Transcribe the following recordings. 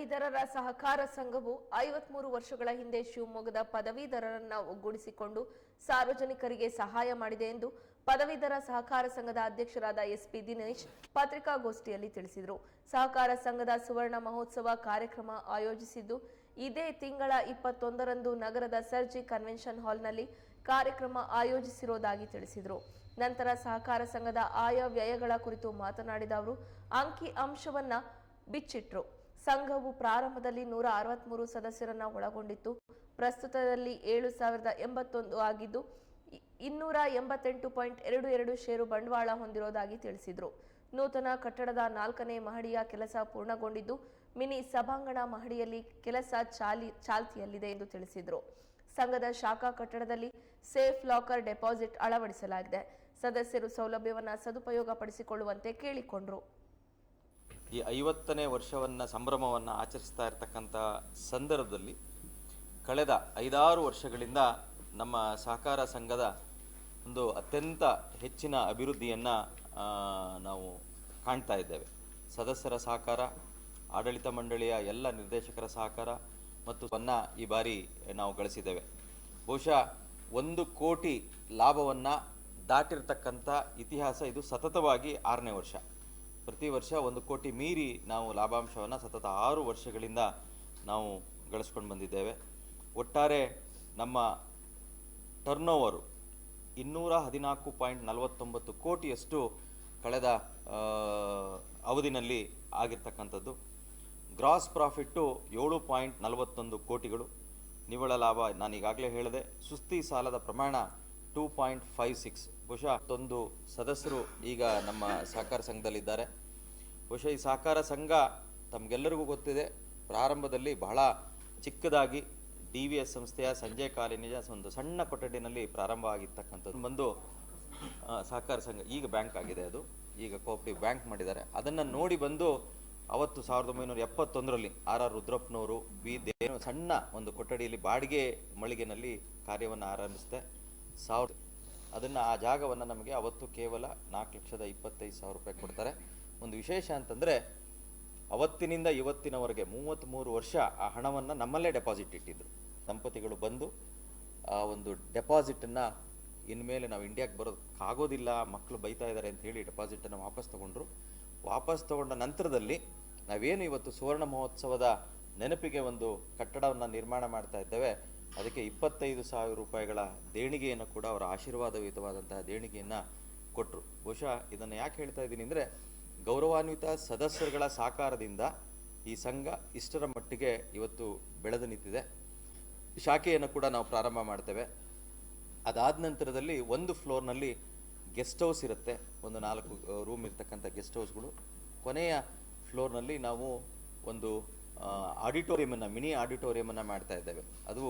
ಪದವೀಧರರ ಸಹಕಾರ ಸಂಘವು ಐವತ್ಮೂರು ವರ್ಷಗಳ ಹಿಂದೆ ಶಿವಮೊಗ್ಗದ ಪದವೀಧರರನ್ನ ಒಗ್ಗೂಡಿಸಿಕೊಂಡು ಸಾರ್ವಜನಿಕರಿಗೆ ಸಹಾಯ ಮಾಡಿದೆ ಎಂದು ಪದವೀಧರ ಸಹಕಾರ ಸಂಘದ ಅಧ್ಯಕ್ಷರಾದ ಎಸ್ಪಿ ದಿನೇಶ್ ಪತ್ರಿಕಾಗೋಷ್ಠಿಯಲ್ಲಿ ತಿಳಿಸಿದರು. ಸಹಕಾರ ಸಂಘದ ಸುವರ್ಣ ಮಹೋತ್ಸವ ಕಾರ್ಯಕ್ರಮ ಆಯೋಜಿಸಿದ್ದು, ಇದೇ ತಿಂಗಳ ಇಪ್ಪತ್ತೊಂದರಂದು ನಗರದ ಸರ್ಜಿ ಕನ್ವೆನ್ಷನ್ ಹಾಲ್ನಲ್ಲಿ ಕಾರ್ಯಕ್ರಮ ಆಯೋಜಿಸಿರುವುದಾಗಿ ತಿಳಿಸಿದರು. ನಂತರ ಸಹಕಾರ ಸಂಘದ ಆಯ ವ್ಯಯಗಳ ಕುರಿತು ಮಾತನಾಡಿದ ಅವರು, ಅಂಕಿ ಅಂಶವನ್ನ ಬಿಚ್ಚಿಟ್ರು. ಸಂಘವು ಪ್ರಾರಂಭದಲ್ಲಿ ನೂರ ಅರವತ್ಮೂರು ಸದಸ್ಯರನ್ನು ಒಳಗೊಂಡಿತ್ತು. ಪ್ರಸ್ತುತದಲ್ಲಿ ಏಳು ಸಾವಿರದ ಎಂಬತ್ತೊಂದು ಆಗಿದ್ದು ಇನ್ನೂರ ಎಂಬತ್ತೆಂಟು ಪಾಯಿಂಟ್ ಎರಡು ಎರಡು ಷೇರು ಬಂಡವಾಳ ಹೊಂದಿರೋದಾಗಿ ತಿಳಿಸಿದರು. ನೂತನ ಕಟ್ಟಡದ ನಾಲ್ಕನೇ ಮಹಡಿಯ ಕೆಲಸ ಪೂರ್ಣಗೊಂಡಿದ್ದು, ಮಿನಿ ಸಭಾಂಗಣ ಮಹಡಿಯಲ್ಲಿ ಕೆಲಸ ಚಾಲಿ ಚಾಲ್ತಿಯಲ್ಲಿದೆ ಎಂದು ತಿಳಿಸಿದರು. ಸಂಘದ ಶಾಖಾ ಕಟ್ಟಡದಲ್ಲಿ ಸೇಫ್ ಲಾಕರ್ ಡೆಪಾಸಿಟ್ ಅಳವಡಿಸಲಾಗಿದೆ. ಸದಸ್ಯರು ಸೌಲಭ್ಯವನ್ನ ಸದುಪಯೋಗ ಪಡಿಸಿಕೊಳ್ಳುವಂತೆ ಕೇಳಿಕೊಂಡರು. ಈ ಐವತ್ತನೇ ವರ್ಷವನ್ನು, ಸಂಭ್ರಮವನ್ನು ಆಚರಿಸ್ತಾ ಇರತಕ್ಕಂಥ ಸಂದರ್ಭದಲ್ಲಿ ಕಳೆದ ಐದಾರು ವರ್ಷಗಳಿಂದ ನಮ್ಮ ಸಹಕಾರ ಸಂಘದ ಒಂದು ಅತ್ಯಂತ ಹೆಚ್ಚಿನ ಅಭಿವೃದ್ಧಿಯನ್ನು ನಾವು ಕಾಣ್ತಾ ಇದ್ದೇವೆ. ಸದಸ್ಯರ ಸಹಕಾರ, ಆಡಳಿತ ಮಂಡಳಿಯ ಎಲ್ಲ ನಿರ್ದೇಶಕರ ಸಹಕಾರ ಮತ್ತು ಅನ್ನ ಈ ಬಾರಿ ನಾವು ಗಳಿಸಿದ್ದೇವೆ. ಬಹುಶಃ ಒಂದು ಕೋಟಿ ಲಾಭವನ್ನು ದಾಟಿರ್ತಕ್ಕಂಥ ಇತಿಹಾಸ ಇದು ಸತತವಾಗಿ ಆರನೇ ವರ್ಷ. ಪ್ರತಿ ವರ್ಷ ಒಂದು ಕೋಟಿ ಮೀರಿ ನಾವು ಲಾಭಾಂಶವನ್ನು ಸತತ ಆರು ವರ್ಷಗಳಿಂದ ನಾವು ಗಳಿಸ್ಕೊಂಡು ಬಂದಿದ್ದೇವೆ. ಒಟ್ಟಾರೆ ನಮ್ಮ ಟರ್ನೋವರು ಇನ್ನೂರ ಹದಿನಾಲ್ಕು ಪಾಯಿಂಟ್ ನಲವತ್ತೊಂಬತ್ತು ಕೋಟಿಯಷ್ಟು ಕಳೆದ ಅವಧಿನಲ್ಲಿ ಆಗಿರ್ತಕ್ಕಂಥದ್ದು. ಗ್ರಾಸ್ ಪ್ರಾಫಿಟ್ಟು ಏಳು ಪಾಯಿಂಟ್ ನಲವತ್ತೊಂದು ಕೋಟಿಗಳು. ನಿವ್ವಳ ಲಾಭ ನಾನು ಈಗಾಗಲೇ ಹೇಳಿದೆ. ಸುಸ್ತಿ ಸಾಲದ ಪ್ರಮಾಣ ಟೂ ಪಾಯಿಂಟ್ ಫೈವ್ ಸಿಕ್ಸ್ ಬಹುಶಃ ಅಷ್ಟೊಂದು ಸದಸ್ಯರು ಈಗ ನಮ್ಮ ಸಹಕಾರ ಸಂಘದಲ್ಲಿದ್ದಾರೆ. ಬಹುಶಃ ಈ ಸಹಕಾರ ಸಂಘ ತಮಗೆಲ್ಲರಿಗೂ ಗೊತ್ತಿದೆ. ಪ್ರಾರಂಭದಲ್ಲಿ ಬಹಳ ಚಿಕ್ಕದಾಗಿ ಡಿ ವಿ ಎಸ್ ಸಂಸ್ಥೆಯ ಸಂಜೆ ಕಾಲೇಜಿನ ಒಂದು ಸಣ್ಣ ಕೊಠಡಿನಲ್ಲಿ ಪ್ರಾರಂಭ ಆಗಿರ್ತಕ್ಕಂಥದ್ದು ಬಂದು ಸಹಕಾರ ಸಂಘ ಈಗ ಬ್ಯಾಂಕ್ ಆಗಿದೆ ಅದು. ಈಗ ಕೋಪರೇಟಿವ್ ಬ್ಯಾಂಕ್ ಮಾಡಿದ್ದಾರೆ. ಅದನ್ನು ನೋಡಿ ಬಂದು ಅವತ್ತು ಸಾವಿರದ ಒಂಬೈನೂರ ಎಪ್ಪತ್ತೊಂದರಲ್ಲಿ ಆರ್ ಆರ್ ರುದ್ರಪ್ಪನವರು ಬಿ ದೇವ ಸಣ್ಣ ಒಂದು ಕೊಠಡಿಯಲ್ಲಿ ಬಾಡಿಗೆ ಮಳಿಗೆನಲ್ಲಿ ಕಾರ್ಯವನ್ನು ಆರಂಭಿಸಿದೆ. ಸಾವಿರ ಅದನ್ನು ಆ ಜಾಗವನ್ನು ನಮಗೆ ಅವತ್ತು ಕೇವಲ ನಾಲ್ಕು ಲಕ್ಷದ ಇಪ್ಪತ್ತೈದು ಸಾವಿರ ರೂಪಾಯಿ ಕೊಡ್ತಾರೆ. ಒಂದು ವಿಶೇಷ ಅಂತಂದರೆ ಅವತ್ತಿನಿಂದ ಇವತ್ತಿನವರೆಗೆ ಮೂವತ್ತ್ಮೂರು ವರ್ಷ ಆ ಹಣವನ್ನು ನಮ್ಮಲ್ಲೇ ಡೆಪಾಸಿಟ್ ಇಟ್ಟಿದ್ದರು ದಂಪತಿಗಳು ಬಂದು ಆ ಒಂದು ಡೆಪಾಸಿಟನ್ನು ಇನ್ಮೇಲೆ ನಾವು ಇಂಡಿಯಾಗೆ ಬರೋದಕ್ಕಾಗೋದಿಲ್ಲ ಮಕ್ಕಳು ಬೈತಾ ಇದ್ದಾರೆ ಅಂತ ಹೇಳಿ ಡೆಪಾಸಿಟನ್ನು ವಾಪಸ್ ತಗೊಂಡ್ರು. ವಾಪಸ್ ತಗೊಂಡ ನಂತರದಲ್ಲಿ ನಾವೇನು ಇವತ್ತು ಸುವರ್ಣ ಮಹೋತ್ಸವದ ನೆನಪಿಗೆ ಒಂದು ಕಟ್ಟಡವನ್ನು ನಿರ್ಮಾಣ ಮಾಡ್ತಾ ಇದ್ದೇವೆ. ಅದಕ್ಕೆ ಇಪ್ಪತ್ತೈದು ಸಾವಿರ ರೂಪಾಯಿಗಳ ದೇಣಿಗೆಯನ್ನು ಕೂಡ ಅವರ ಆಶೀರ್ವಾದಯುತವಾದಂತಹ ದೇಣಿಗೆಯನ್ನು ಕೊಟ್ಟರು ಬಹುಶಃ ಇದನ್ನು ಯಾಕೆ ಹೇಳ್ತಾ ಇದ್ದೀನಿ ಅಂದರೆ, ಗೌರವಾನ್ವಿತ ಸದಸ್ಯರುಗಳ ಸಾಕಾರದಿಂದ ಈ ಸಂಘ ಇಷ್ಟರ ಮಟ್ಟಿಗೆ ಇವತ್ತು ಬೆಳೆದು ನಿಂತಿದೆ. ಶಾಖೆಯನ್ನು ಕೂಡ ನಾವು ಪ್ರಾರಂಭ ಮಾಡ್ತೇವೆ. ಅದಾದ ನಂತರದಲ್ಲಿ ಒಂದು ಫ್ಲೋರ್ನಲ್ಲಿ ಗೆಸ್ಟ್ ಹೌಸ್ ಇರುತ್ತೆ. ಒಂದು ನಾಲ್ಕು ರೂಮ್ ಇರ್ತಕ್ಕಂಥ ಗೆಸ್ಟ್ ಹೌಸ್ಗಳು ಕೊನೆಯ ಫ್ಲೋರ್ನಲ್ಲಿ ನಾವು ಒಂದು ಆಡಿಟೋರಿಯಮನ್ನು ಮಿನಿ ಆಡಿಟೋರಿಯಮನ್ನು ಮಾಡ್ತಾ ಇದ್ದೇವೆ. ಅದು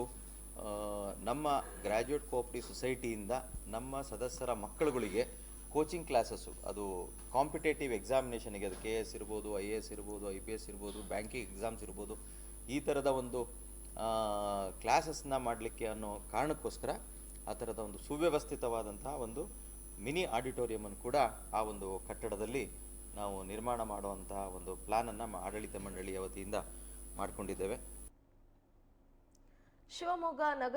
ನಮ್ಮ ಗ್ರ್ಯಾಜುಯೇಟ್ ಕೋಆಪರೇಟಿವ್ ಸೊಸೈಟಿಯಿಂದ ನಮ್ಮ ಸದಸ್ಯರ ಮಕ್ಕಳುಗಳಿಗೆ ಕೋಚಿಂಗ್ ಕ್ಲಾಸಸ್ಸು ಅದು ಕಾಂಪಿಟೇಟಿವ್ ಎಕ್ಸಾಮಿನೇಷನ್ಗೆ ಅದು ಕೆ ಎಸ್ ಇರ್ಬೋದು ಐ ಎ ಎಸ್ ಇರ್ಬೋದು ಐ ಪಿ ಎಸ್ ಇರ್ಬೋದು ಬ್ಯಾಂಕಿಂಗ್ ಎಕ್ಸಾಮ್ಸ್ ಇರ್ಬೋದು. ಈ ಥರದ ಒಂದು ಕ್ಲಾಸಸ್ನ ಮಾಡಲಿಕ್ಕೆ ಅನ್ನೋ ಕಾರಣಕ್ಕೋಸ್ಕರ ಆ ಥರದ ಒಂದು ಸುವ್ಯವಸ್ಥಿತವಾದಂಥ ಒಂದು ಮಿನಿ ಆಡಿಟೋರಿಯಮನ್ನು ಕೂಡ ಆ ಒಂದು ಕಟ್ಟಡದಲ್ಲಿ ನಾವು ನಿರ್ಮಾಣ ಮಾಡುವಂತಹ ಒಂದು ಪ್ಲ್ಯಾನನ್ನು ಆಡಳಿತ ಮಂಡಳಿಯ ವತಿಯಿಂದ ಮಾಡಿಕೊಂಡಿದ್ದೇವೆ. ಶಿವಮೊಗ್ಗ ನಗರ